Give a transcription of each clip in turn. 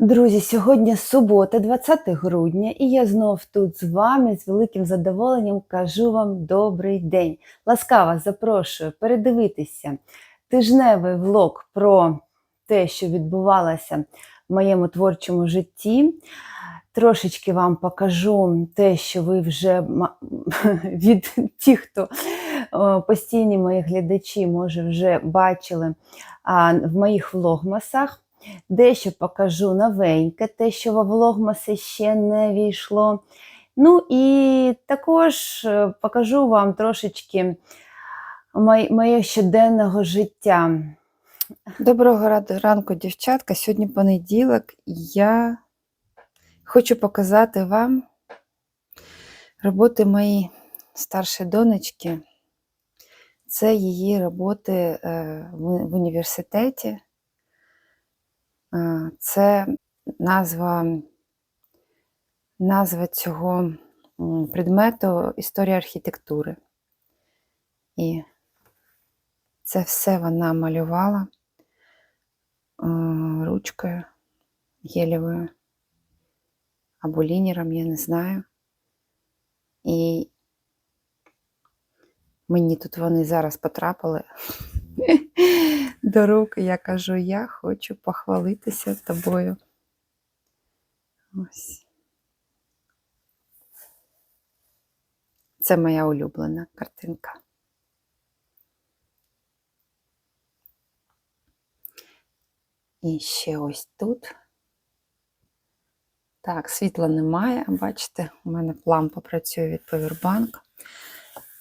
Друзі, сьогодні субота, 20 грудня, і я знов тут з вами з великим задоволенням кажу вам добрий день. Ласкаво запрошую передивитися тижневий влог про те, що відбувалося в моєму творчому житті. Трошечки вам покажу те, що ви вже від тих, хто постійні мої глядачі, може, вже бачили в моїх влогмасах. Дещо покажу новеньке, те, що во влогмаси ще не війшло. Ну і також е, покажу вам трошечки моє щоденного життя. Доброго ранку, дівчатка. Сьогодні понеділок, я хочу показати вам роботи моєї старшої донечки. Це її роботи е, в університеті. Е, Це назва, назва цього предмету історія архітектури. І це все вона малювала е, ручкою гелевою або лінером, я не знаю. І мені тут вони зараз потрапили до рук. Я кажу, я хочу похвалитися тобою. Ось. Це моя улюблена картинка. І ще ось тут. Так, світла немає, бачите, у мене лампа працює від Powerbank.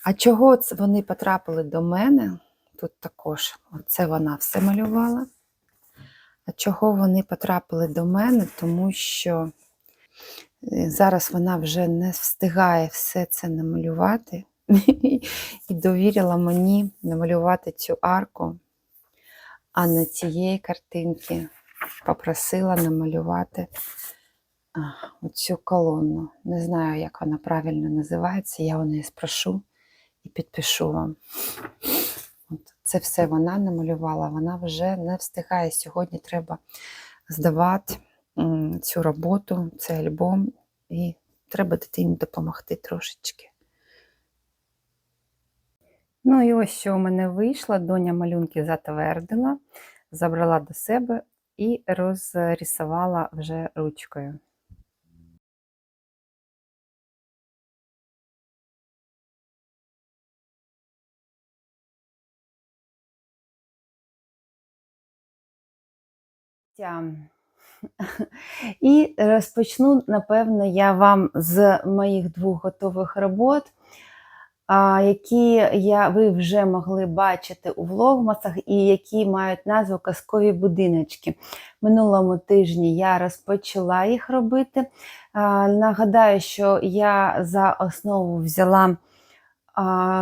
А чого вони потрапили до мене? Тут також оце вона все малювала. А чого вони потрапили до мене? Тому що е, зараз вона вже не встигає все це намалювати. І довірила мені намалювати цю арку, а на цієї картинки попросила намалювати оцю колонну. Не знаю, як вона правильно називається. Я у неї спрошу і підпишу вам. Це все вона намалювала, вона вже не встигає. Сьогодні треба здавати цю роботу, цей альбом, і треба дитині допомогти трошечки. Ну і ось що у мене вийшло. Доня малюнки затвердила, забрала до себе і розрисувала вже ручкою. Тя. І розпочну, напевно, я вам з моїх двох готових робот, які я, ви вже могли бачити у влогмасах і які мають назву Казкові будиночки. Минулому тижні я розпочала їх робити. Нагадаю, що я за основу взяла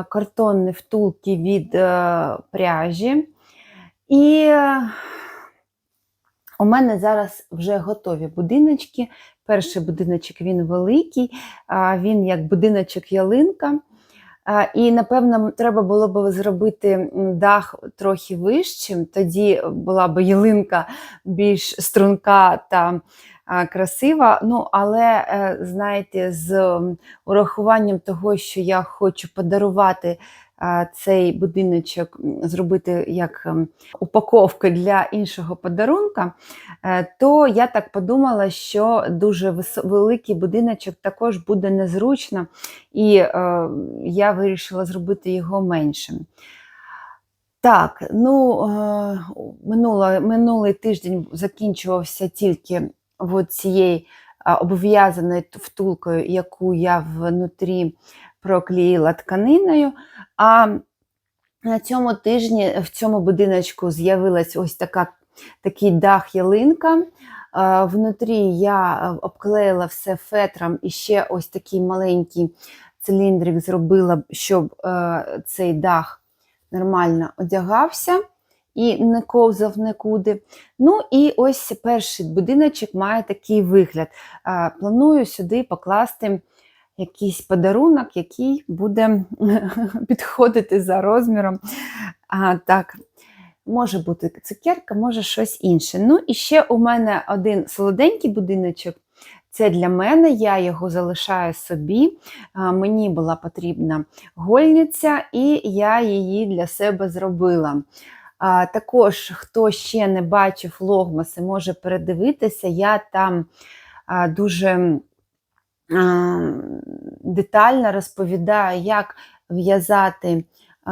картонні втулки від е, пряжі. І у мене зараз вже готові будиночки. Перший будиночок він великий, а, він як будиночок ялинка. І, напевно, треба було б зробити дах трохи вищим, тоді була б ялинка більш струнка та красива. Ну, але, е, знаєте, з урахуванням того, що я хочу подарувати цей будиночок, зробити як ем, упаковку для іншого подарунка, е, то я так подумала, що дуже великий будиночок також буде незручно, і е, я вирішила зробити його меншим. Так, ну е, минуло, минулий тиждень закінчувався тільки а, обв'язаною втулкою, яку я внутрі проклеїла тканиною. А на цьому тижні в цьому будиночку з'явилась ось така, такий дах ялинка. Е, Внутрі я е, обклеїла все фетром і ще ось такий маленький циліндрик зробила, щоб е, цей дах нормально одягався і не ковзав нікуди. Ну і ось перший будиночок має такий вигляд. Планую сюди покласти якийсь подарунок, який буде підходити за розміром. А, так, може бути цукерка, може щось інше. Ну і ще у мене один солоденький будиночок. Це для мене, я його залишаю собі. Мені була потрібна гольниця, і я її для себе зробила. Також, хто ще не бачив влогмаси, може передивитися. Я там дуже детально розповідаю, як в'язати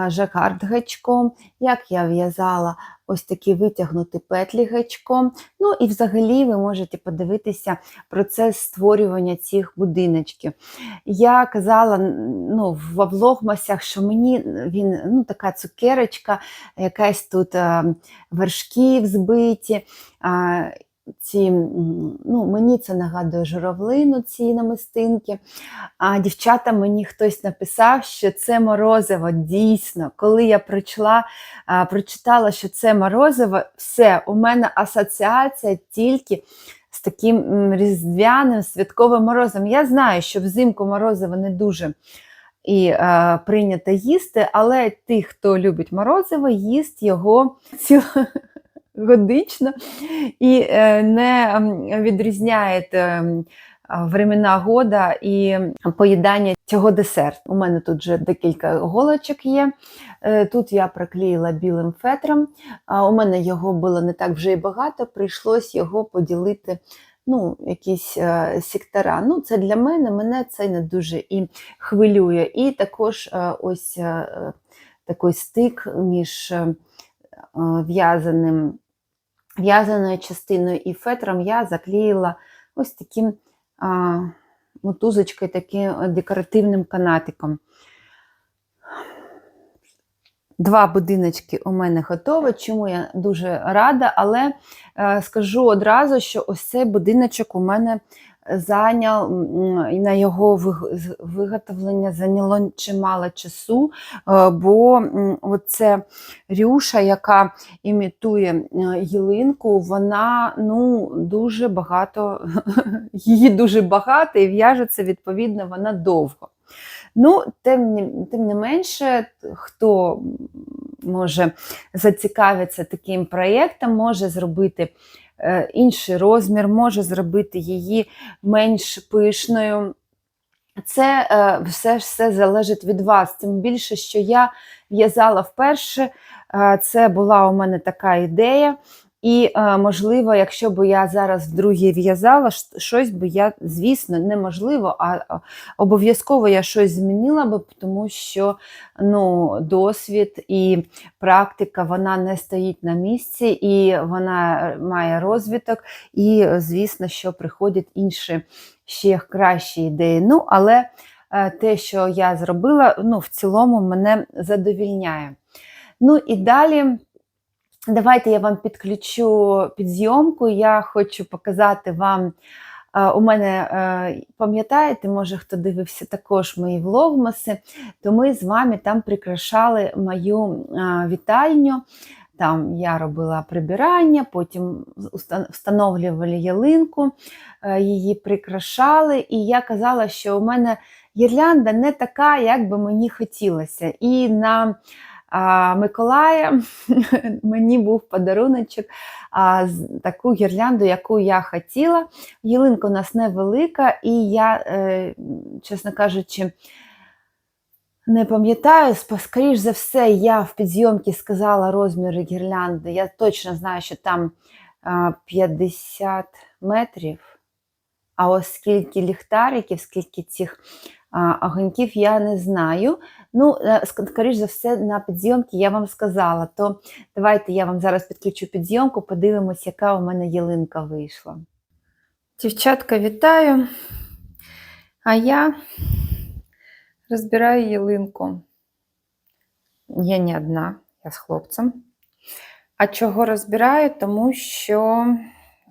жакард гачком, як я в'язала ось такі витягнуті петлі гачком. Ну і взагалі ви можете подивитися процес створювання цих будиночків. Я казала ну, в влогмасях, що мені він ну, така цукерочка, якась тут взбиті. А, ці, ну, мені це нагадує журавлину, ці намистинки. А дівчата мені хтось написав, що це морозиво. Дійсно, коли я прочла, а, прочитала, що це морозиво, все, у мене асоціація тільки з таким різдвяним святковим морозом. Я знаю, що взимку морозиво не дуже і е, прийнято їсти, але ті, хто любить морозиво, їсть його цілогодично і е, не м, відрізняє м, а, времена года і поїдання цього десерту. У мене тут вже декілька голочок є. Е, Тут я проклеїла білим фетром. А, У мене його було не так вже і багато, прийшлось його поділити. Ну, якісь е, сектора. Ну, це для мене, мене це не дуже і хвилює. І також е, ось е, е, такий стик між е, в'язаним, в'язаною частиною і фетром я заклеїла ось таким а, мотузочкою, таким декоративним канатиком. Два будиночки у мене готові, чому я дуже рада, але е, скажу одразу, що ось цей будиночок у мене зайняв на його виготовлення зайняло чимало часу, е, бо оце рюша, яка імітує е, ялинку, вона ну, дуже багато, її дуже багато і в'яжеться, відповідно, вона довго. Ну, тим тим не менше, хто може зацікавитися таким проєктом, може зробити е, інший розмір, може зробити її менш пишною. Це е, все, все залежить від вас. Тим більше, що я в'язала вперше, е, це була у мене така ідея. І, е, можливо, якщо б я зараз вдруге в'язала, щось би я, звісно, неможливо, а обов'язково я щось змінила би, тому що ну, досвід і практика вона не стоїть на місці, і вона має розвиток, і, звісно, що приходять інші ще кращі ідеї. Ну, але е, те, що я зробила, ну, в цілому мене задовільняє. Ну і далі. Давайте я вам підключу підзйомку. Я хочу показати вам. е, У мене, е, пам'ятаєте, може, хто дивився також мої влогмаси, то ми з вами там прикрашали мою е, вітальню. Там я робила прибирання, потім встановлювали ялинку, її прикрашали. І я казала, що у мене гірлянда не така, як би мені хотілося. І на а, Миколая мені був подаруночок а, таку гірлянду, яку я хотіла. Ялинка у нас невелика, і я, е, чесно кажучи, не пам'ятаю, скоріш за все, я в підзйомці сказала розміри гірлянди. Я точно знаю, що там а, 50 метрів. А ось скільки ліхтариків, скільки цих огоньків, я не знаю. Ну, е, скоріш за все, на підзйомці я вам сказала. То давайте я вам зараз підключу підзйомку, подивимось, яка у мене ялинка вийшла. Дівчатка, вітаю! А я розбираю ялинку. Я не одна, я з хлопцем. А чого розбираю? Тому що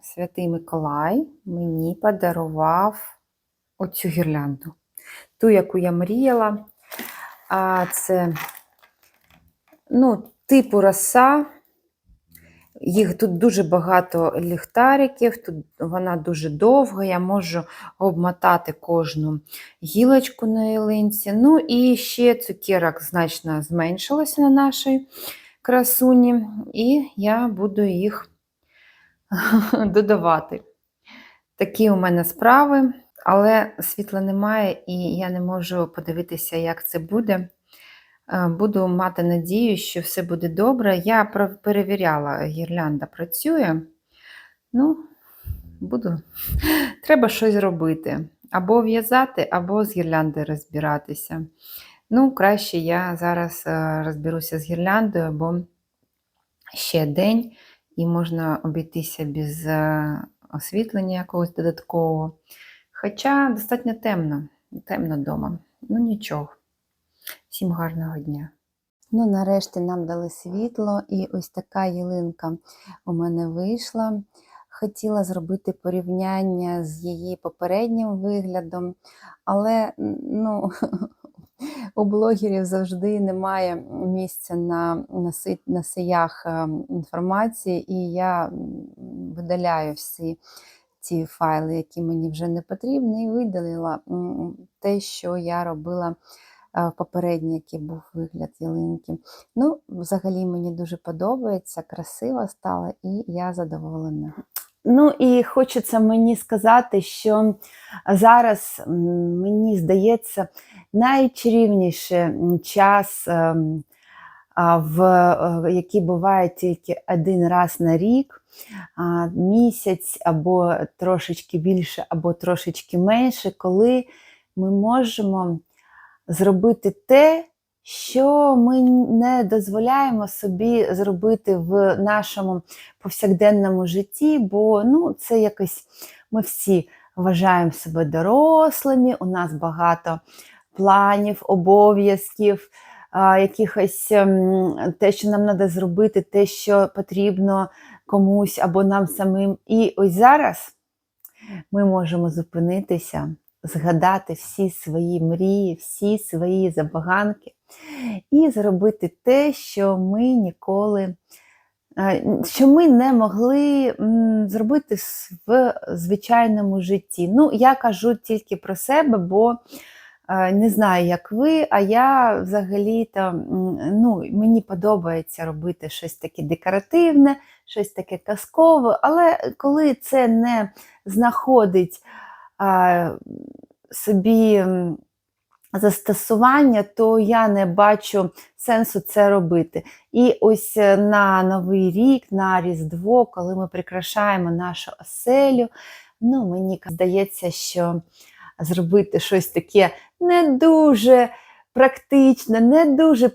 Святий Миколай мені подарував оцю гірлянду. Ту, яку я мріяла. А це, ну, типу роса. Їх тут дуже багато ліхтариків, тут вона дуже довга, я можу обмотати кожну гілочку на ялинці. Ну і ще цукерок значно зменшилося на нашій красуні, і я буду їх додавати. Такі у мене справи, але світла немає, і я не можу подивитися, як це буде. Е, Буду мати надію, що все буде добре. Я перевіряла, гірлянда працює. Ну, буду. Треба щось робити. Або в'язати, або з гірлянди розбиратися. Ну, краще я зараз е, розберуся з гірляндою, бо ще день і можна обійтися без е, освітлення якогось додаткового. Хоча достатньо темно, темно вдома. Ну нічого. Всім гарного дня. Ну, нарешті нам дали світло, і ось така ялинка у мене вийшла. Хотіла зробити порівняння з її попереднім виглядом, але ну, у блогерів завжди немає місця на носи- носіях е, інформації, і я видаляю всі ті файли, які мені вже не потрібні, і видалила те, що я робила е, попередній, який був вигляд ялинки. Ну, взагалі мені дуже подобається, красиво стало, і я задоволена. Ну і хочеться мені сказати, що зараз мені здається найчарівніший час, ем, в, е, який буває тільки один раз на рік, місяць або трошечки більше, або трошечки менше, коли ми можемо зробити те, що ми не дозволяємо собі зробити в нашому повсякденному житті, бо ну, це якось ми всі вважаємо себе дорослими, у нас багато планів, обов'язків, якихось ем, те, що нам треба зробити, те, що потрібно комусь або нам самим. І ось зараз ми можемо зупинитися, згадати всі свої мрії, всі свої забаганки і зробити те, що ми ніколи, е, що ми не могли зробити в звичайному житті. Ну, я кажу тільки про себе, бо не знаю, як ви, а я взагалі-то м, ну, мені подобається робити щось таке декоративне, щось таке казкове, але коли це не знаходить а, собі застосування, то я не бачу сенсу це робити. І ось е, на Новий рік, на Різдво, коли ми прикрашаємо нашу оселю, ну, мені здається, що зробити щось таке не дуже практичне, не дуже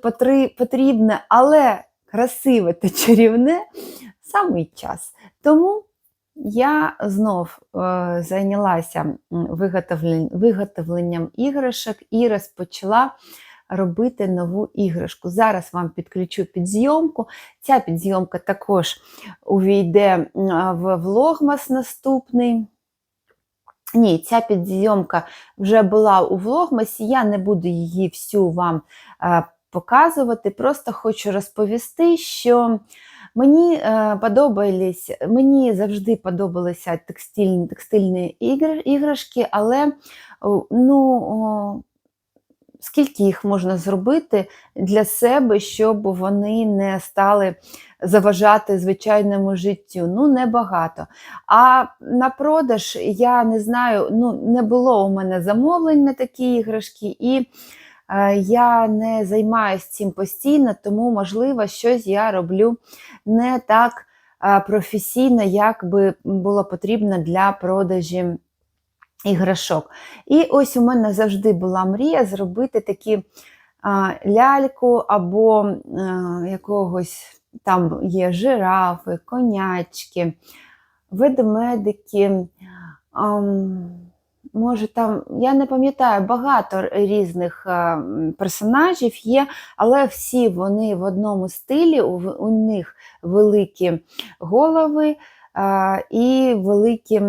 потрібне, але красиве та чарівне самий час. Тому я знов е, зайнялася виготовлен- виготовленням іграшок і розпочала робити нову іграшку. Зараз вам підключу підзйомку. Ця підзйомка також увійде в влогмас наступний. Ні, ця підзйомка вже була у влогмасі, я не буду її всю вам е, показувати, просто хочу розповісти, що мені е, подобались, мені завжди подобалися текстильні, текстильні ігр- іграшки, але ну, скільки їх можна зробити для себе, щоб вони не стали заважати звичайному життю? Ну, небагато. А на продаж я не знаю, ну не було у мене замовлень на такі іграшки, і е, я не займаюся цим постійно, тому, можливо, щось я роблю не так е, професійно, як би було потрібно для продажі іграшок. І ось у мене завжди була мрія зробити такі а, ляльку або е, якогось там є жирафи, конячки, ведмедики, ам, може там, я не пам'ятаю, багато різних е, персонажів є, але всі вони в одному стилі, у них великі голови. І великі е,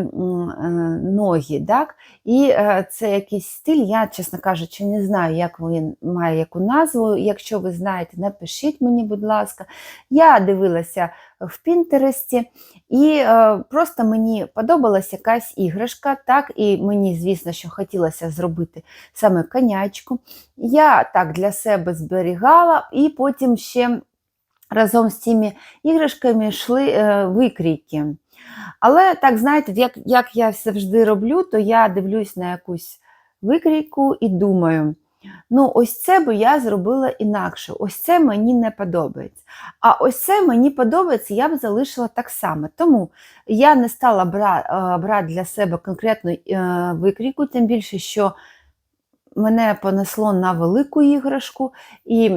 ноги, так? І е, це якийсь стиль, я, чесно кажучи, не знаю, як він має яку назву. Якщо ви знаєте, напишіть мені, будь ласка. Я дивилася в Пінтересті, і е, просто мені подобалася якась іграшка, так, і мені, звісно, що хотілося зробити саме конячку. Я так для себе зберігала, і потім ще разом з цими іграшками йшли е, викрійки. Але так, знаєте, як, як я завжди роблю, то я дивлюсь на якусь викрійку і думаю, ну, ось це би я зробила інакше, ось це мені не подобається. А ось це мені подобається, я б залишила так само. Тому я не стала брати брати для себе конкретну е, викрійку, тим більше, що мене понесло на велику іграшку, і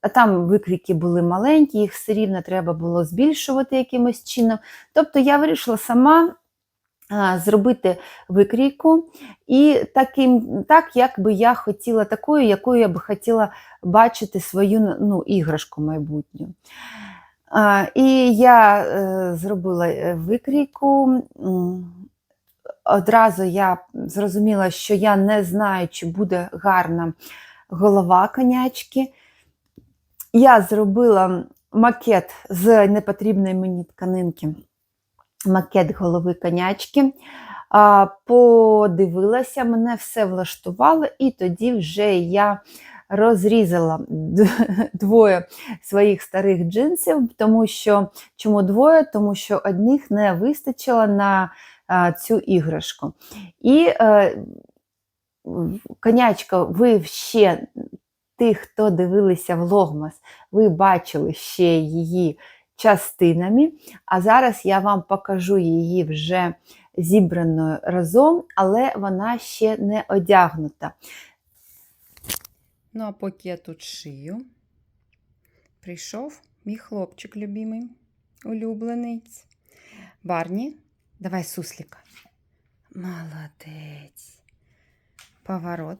а там викрійки були маленькі, їх все рівно треба було збільшувати якимось чином. Тобто я вирішила сама зробити викрійку і таким, так, як би я хотіла, такою, якою я би хотіла бачити свою ну, іграшку майбутню. І я е, зробила е, викрійку. Одразу я зрозуміла, що я не знаю, чи буде гарна голова конячки. Я зробила макет з непотрібної мені тканинки, макет голови конячки. Подивилася, мене все влаштувало, і тоді вже я розрізала двоє своїх старих джинсів, тому що чому двоє? Тому що одних не вистачило на цю іграшку. І е, конячка, ви ще тих, хто дивилися влогмас, ви бачили ще її частинами, а зараз я вам покажу її вже зібраною разом, але вона ще не одягнута. Ну, а поки я тут шию, прийшов мій хлопчик любимий, улюблений. Барні, давай сусліка. Молодець. Поворот.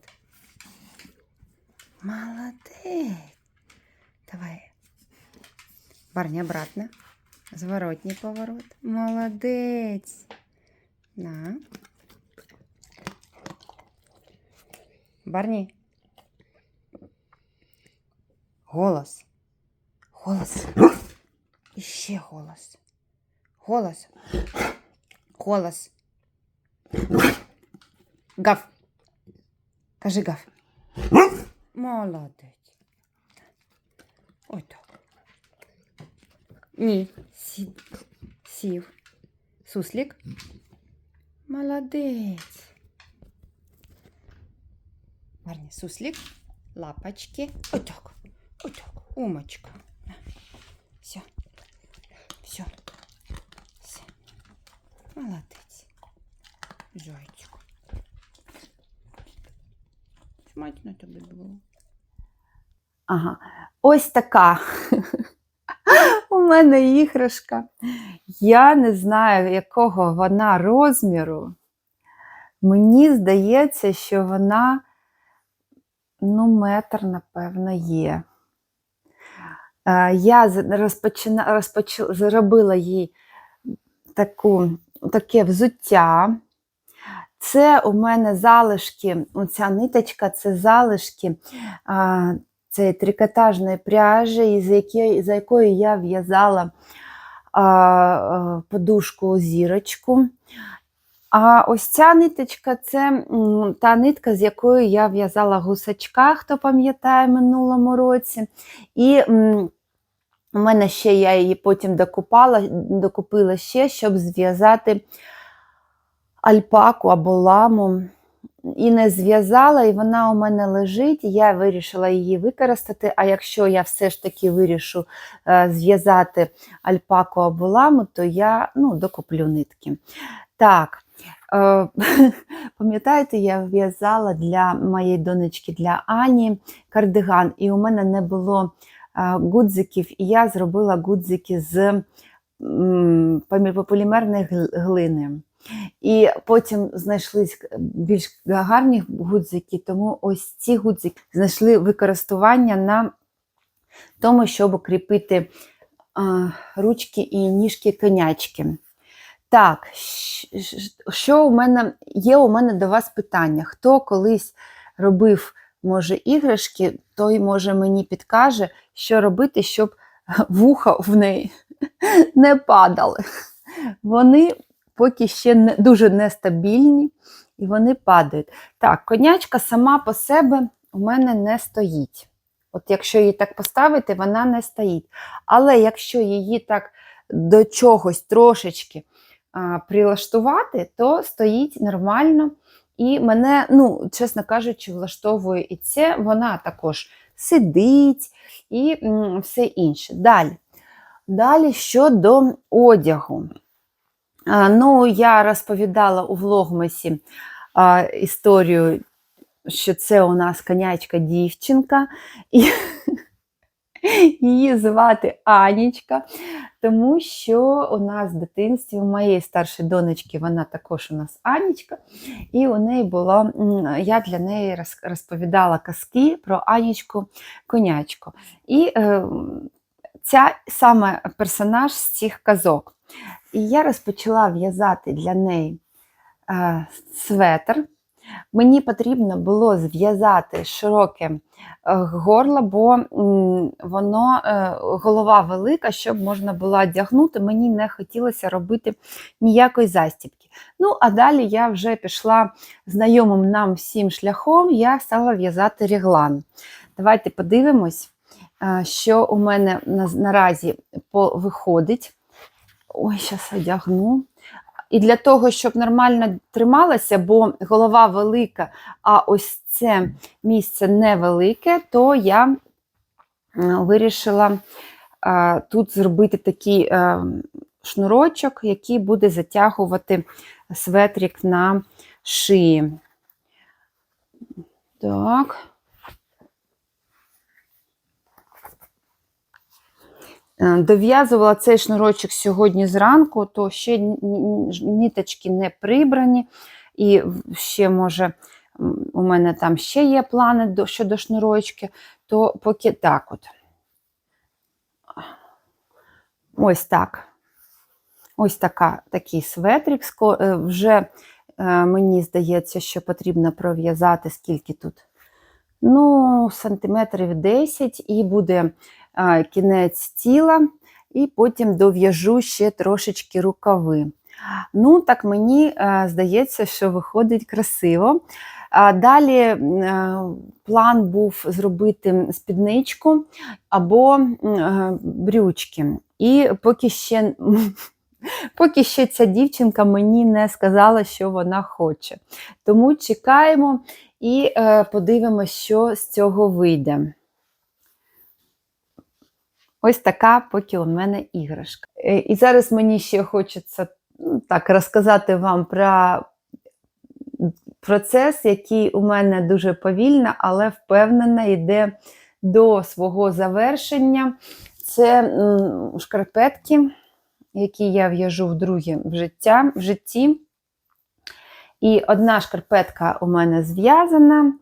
Молодець. Давай. Барні обратно. Зворотній поворот. Молодець. На. Барні. Голос. Голос. І ще голос. Голос. Голос. Гав. Кажи гав. Молодець. Ой так. Ні. Сід. Сів. Суслік. Молодець. Гарні суслік. Лапочки. Отак. Отак. Умочка. Все. Все. Все. Молодець. Зайчик. Смачно тобі було. Ага. Ось така. У мене іграшка. Я не знаю, якого вона розміру. Мені здається, що вона, ну, метр, напевно, є. Е, Я розпочина, розпоч... зробила їй таку, таке взуття. Це у мене залишки, оця ниточка це залишки цієї трикотажної пряжі, із якої, за якою я в'язала подушку зірочку. А ось ця ниточка це та нитка, з якою я в'язала гусачка, хто пам'ятає минулому році. І у мене ще я її потім докупала, докупила ще, щоб зв'язати альпаку або ламу. І не зв'язала, і вона у мене лежить. Я вирішила її використати. А якщо я все ж таки вирішу е, зв'язати альпаку або ламу, то я ну, докуплю нитки. Так, е, пам'ятаєте, я в'язала для моєї донечки, для Ані кардиган, і у мене не було е, гудзиків, і я зробила гудзики з полімерної глини. І потім знайшлись більш гарні гудзики, тому ось ці гудзики знайшли використання на тому, щоб кріпити а, ручки і ніжки конячки. Так, що у мене є у мене до вас питання? Хто колись робив, може, іграшки, той може мені підкаже, що робити, щоб вуха в неї не падали. Вони поки ще не, дуже нестабільні і вони падають. Так, конячка сама по себе у мене не стоїть. От якщо її так поставити, вона не стоїть. Але якщо її так до чогось трошечки а, прилаштувати, то стоїть нормально. І мене, ну, чесно кажучи, влаштовує і це, вона також сидить і все інше. Далі. Далі щодо одягу. Ну, я розповідала у влогмасі а, історію, що це у нас конячка дівчинка, і її звати Анічка, тому що у нас в дитинстві, у моєї старшої донечки, вона також у нас Анічка, і у неї було, я для неї розповідала казки про Анічку конячку. І е, ця саме персонаж з цих казок. І я розпочала в'язати для неї е, светр. Мені потрібно було зв'язати широке е, горло, бо воно е, голова велика, щоб можна було одягнути. Мені не хотілося робити ніякої застібки. Ну, а далі я вже пішла знайомим нам всім шляхом, я стала в'язати реглан. Давайте подивимось, що у мене наразі виходить. Ой, зараз одягну. І для того, щоб нормально трималася, бо голова велика, а ось це місце невелике, то я вирішила тут зробити такий е, шнурочок, який буде затягувати светрик на шиї. Так. Дов'язувала цей шнурочок сьогодні зранку, то ще н- н- ниточки не прибрані, і ще, може, у мене там ще є плани щодо шнурочки, то поки так от. Ось так. Ось така, такий светрик. Е, Вже е, мені здається, що потрібно пров'язати скільки тут. Ну, сантиметрів 10, і буде кінець тіла, і потім дов'яжу ще трошечки рукави. Ну, так мені е, здається, що виходить красиво. Далі е, план був зробити спідничку або е, брючки. І поки ще, поки ще ця дівчинка мені не сказала, що вона хоче. Тому чекаємо і подивимося, що з цього вийде. Ось така поки у мене іграшка. Е, І зараз мені ще хочеться ну, так розказати вам про процес, який у мене дуже повільно, але впевнена йде до свого завершення. Це шкарпетки, які я в'яжу вдруге в, життя, в житті. І одна шкарпетка у мене зв'язана,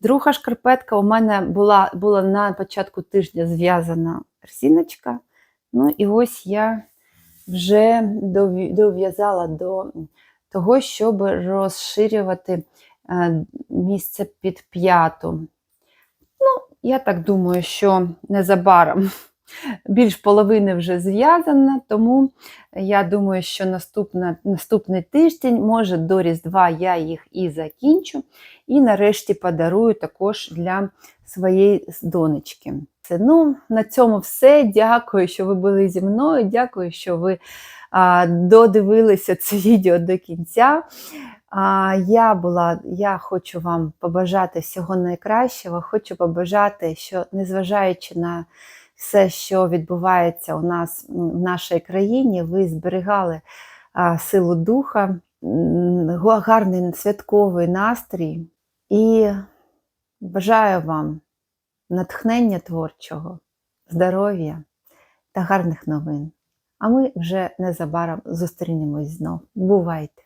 друга шкарпетка у мене була, була на початку тижня зв'язана резиночка. Ну і ось я вже дов'язала до того, щоб розширювати е, місце під п'яту. Ну, я так думаю, що незабаром більш половини вже зв'язана, тому я думаю, що наступна, наступний тиждень, може до Різдва я їх і закінчу, і нарешті подарую також для своєї донечки. Це, ну, на цьому все. Дякую, що ви були зі мною. Дякую, що ви а, додивилися це відео до кінця. А, я, була, я хочу вам побажати всього найкращого. Хочу побажати, що незважаючи на все, що відбувається у нас в нашій країні, ви зберігали силу духа, гарний святковий настрій і бажаю вам натхнення творчого, здоров'я та гарних новин. А ми вже незабаром зустрінемось знов. Бувайте!